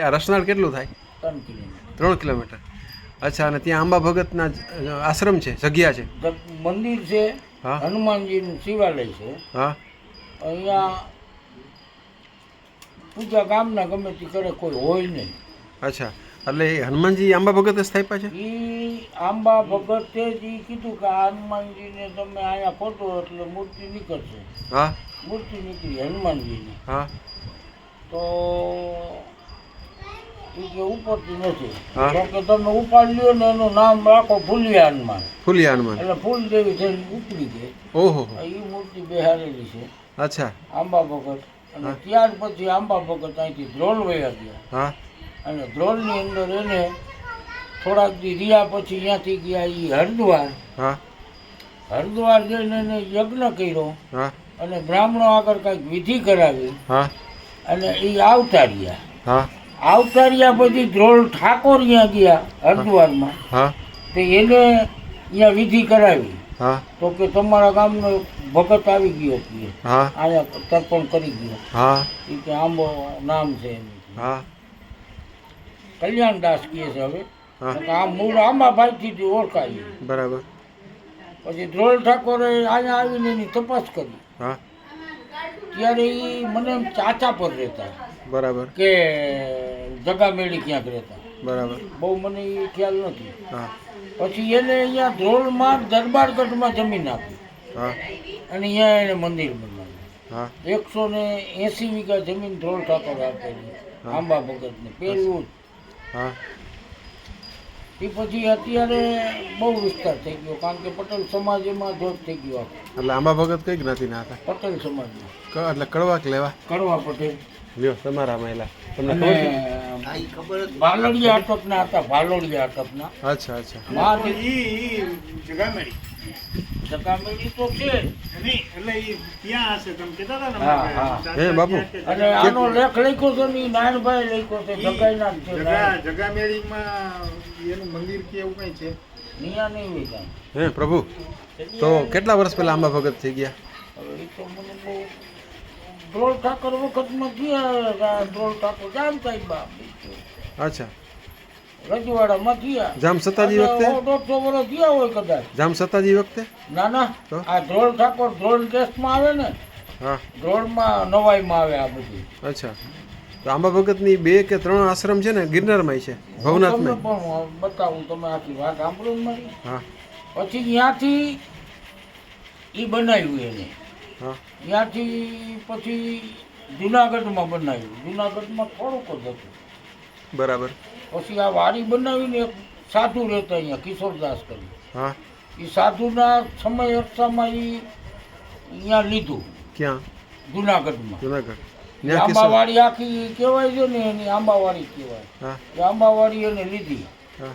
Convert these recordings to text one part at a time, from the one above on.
આ રસનાળ કેટલું થાય? ત્રણ કિલોમીટર. ત્રણ કિલોમીટર. અચ્છા અને ત્યાં આંબા ભગતના આશ્રમ છે જગ્યા છે? મંદિર છે હનુમાનજીનું શિવાલય છે. હા. અહીંયા પૂજા ગામના ગમે તે કરે કોઈ હોય નહીં. અચ્છા એટલે એ હનુમાનજી આંબા ભગત સ્થાપ્યા છે? એ આંબા ભગતે જ એ કીધું કે હનુમાનજીને તમે અહીંયા ફોટો એટલે મૂર્તિ નીકળશે. હા. મૂર્તિ નીકળી હનુમાનજીની. હા. તો કે નથી. તો કે તમે ઉપાડ લ્યો ને એનું નામ રાખો ફુલિયાનમાં. એટલે ફૂલ જેવી થઈને ઉપડી ગઈ. ઓહો. એ મૂર્તિ બેહારેલી છે. અચ્છા. આંબા ભગત. અને ત્યાર પછી આંબા ભગત અહીંથી ધ્રોલ વયા ગયા. હા. અને ધ્રોલની અંદર એને થોડાક દી રહ્યા પછી અહીંયાથી ગયા એ હરિદ્વાર. હા. હરિદ્વાર જઈને એને યજ્ઞ કર્યો. હા. અને બ્રાહ્મણો આગળ કાંઈક વિધિ કરાવી. હા. અને એ આવતા રહ્યા. હા પછી ધ્રોલ ઠાકોર ત્યાં ગયા હરિદ્વારમાં. તો એને અહીંયા વિધિ કરાવી. તો કે તમારા ગામનો ભગત આવી ગયો છે. અહીંયા તર્પણ કરી ગયો. એ કે આંબો નામ છે એનું. કલ્યાણદાસ કહે છે હવે. આ મૂળ આંબાભાઈથી જ ઓળખાય. બરાબર. પછી ધ્રોલ ઠાકોરે અહીંયા આવીને એની તપાસ કરી. ત્યારે એ મને ચાચા પર રહેતા. બરાબર. કે જગામેળી ક્યાંક રહેતા. બરાબર. બહુ મને એ ખ્યાલ નથી. પછી એને અહીંયા ધ્રોલમાં દરબારગઢમાં જમીન આપી. હા. અને અહીંયા એને મંદિર બનાવ્યું. હા. એકસો ને એંસી વીઘા જમીન ધ્રોલ ઠાકોર આપેલી. આંબા ભગતને પહેલું હા. એ પછી અત્યારે બહુ વિસ્તાર થઈ ગયો કારણ કે પટેલ સમાજ એમાં જોગ થઈ ગયો એટલે આંબા ભગત કઈ જ્ઞાતિના હતા પટેલ સમાજમાં. એટલે કડવાક લેવા? કડવા પટેલ. લ્યો તમારા મહિલા તમને ખબર છે? ભાલોડિયા અટકના હતા ભાલોડિયા અટકના અચ્છા અચ્છા. મહાદેવ જગામેડી. તો છે. હા, બાપુ. અને આનો લેખ લખ્યો છે ને ઈ નારાયણભાઈ લખ્યો છે જગાઈના છે નારાયણ. એનું મંદિર કે એવું કઈ છે? નિયા નહીં હોય હે પ્રભુ. તો કેટલા વર્ષ પહેલા આંબા ભગત થઈ ગયા? હવે ઈ તો મને બહુ ધ્રોલ ઠાકોર વખતમાં ગયા ધ્રોલ ઠાકોર જામ સાહેબ અચ્છા. રજવાડામાં ગયા. જામ સતાજી વખતે? દોઢસો વર્ષ ગયા હોય કદાચ. જામ સતાજી વખતે? ના ના. આ ધ્રોલ ઠાકોર ધ્રોલ ટેસ્ટમાં આવે ને હા. ધ્રોલમાં નવાઈમાં આવે આ બધી. અચ્છા. તો આંબા ભગતની બે કે ત્રણ આશ્રમ છે ને ગિરનારમાં છે ભવનાથમાં પણ બતાવું તમે આખી વાત સાંભળો મારી. હા. પછી ત્યાંથી એ બનાવ્યું એને. ત્યાંથી પછી જુનાગઢમાં બનાવ્યું. જુનાગઢમાં થોડુંક જ હતું. બરાબર. પછી આ વાડી બનાવીને એક સાધુ રહેતા અહીંયા કિશોરદાસ કરી હા. એ સાધુના સમય અરસામાં એ અહીંયા લીધું. ક્યાં? જુનાગઢમાં. જુનાગઢ. આંબાવાડી આખી કહેવાય છે ને એની આંબાવાડી કહેવાય. એ આંબાવાડી એને લીધી.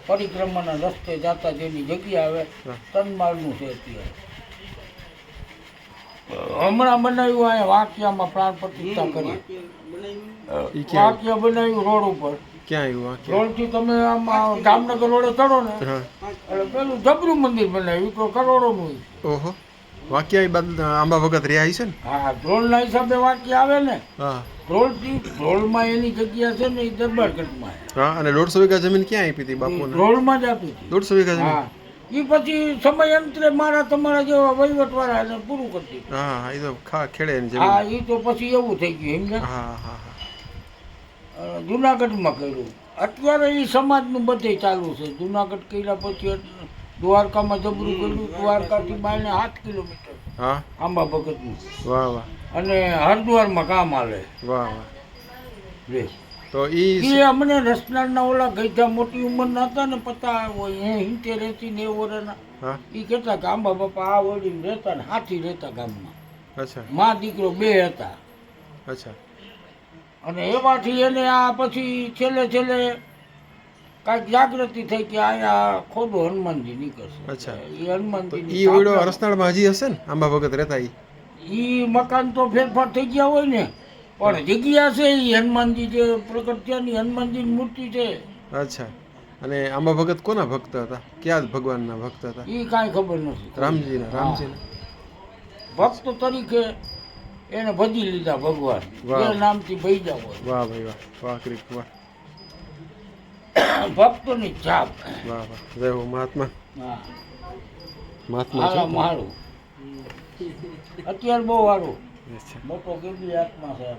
પરિક્રમાના રસ્તે જતા જેની જગ્યા આવે. તનમાળનું છે અત્યારે. હમણાં બનાવ્યું અહીંયા વાંકિયામાં પ્રાણ પ્રતિષ્ઠા કરી. વાક્ય બનાવ્યું? રોડ ઉપર. ક્યાં આવ્યું આ ક્યાં રોડથી તમે આમ જામનગર રોડે ચડો ને એટલે પેલું જબરું મંદિર બનાવ્યું તો કરોડોનું ઓહો. વાક્યા આંબા વખત રહ્યા છે ને? હા ધ્રોલના હિસાબે વાંકી આવે ને હા. ધ્રોલથી ધ્રોલમાં એની જગ્યા છે ને એ હા અને દોઢસો વીઘા જમીન ક્યાં આપી હતી બાપુને? માં જ આપી હતી. દોઢસો વીઘા જમીન? હા. એ પછી સમયાંતરે મારા તમારા જેવા વહીવટવાળા એને પૂરું કરી દીધું. હા એ તો ખા ખેડે ને હા એ તો પછી એવું થઈ ગયું સમજ્યા હા હા હા. જુનાગઢમાં કર્યું. અત્યારે એ સમાજનું બધે ચાલુ છે. જુનાગઢ કર્યા પછી દ્વારકામાં જબરું કર્યું. દ્વારકાથી બાયને સાત કિલોમીટર. હા? આંબા ભગતનું. વાહ વાહ. અને હરિદ્વારમાં કામ હાલે. વાહ વાહ. તો ઈ એ અમને રસનાળના ઓલા ગઈઢા મોટી ઉંમરના હતા ને પતા હોય એ હિંતેર એસી નેવું વર્ષના હા. એ કહેતા કે આંબા બાપા આ વળીને રહેતા ને હાથી રહેતા ગામમાં. અચ્છા. મા દીકરો બે હતા. અચ્છા. અને એમાંથી એને આ પછી છેલ્લે છેલ્લે કાંઈક જાગૃતિ થઈ કે અહીંયા ખોદો હનુમાનજી નીકળશે. અચ્છા. એ હનુમાનજી ઈ ઓયડો અરસનાળમાં હજી હશે ને? આંબા ભગત રહેતા ઈ? ઈ મકાન તો ફેરફાર થઈ ગયા હોય ને. પણ જગ્યા છે એ હનુમાનજી જે પ્રગટ થયા ની હનુમાનજીની મૂર્તિ છે. અચ્છા. અને આંબા ભગત કોના ભક્ત હતા? કયા ભગવાનના ભક્ત હતા? એ કાંઈ ખબર નથી. રામજીના રામજીના. ભક્ત તરીકે એને ભજી લીધા ભગવાન. વાહ. એ નામથી ભૈજા હોય. વાહ ભાઈ વાહ. વાહ ક્રિક વાહ. ભક્તોની છાપ વાહ વાહ. જય હો મહાત્મા. મહાત્મા છે? મારું. અત્યારે બહુ સારું મોટો કેટલી આત્મા છે.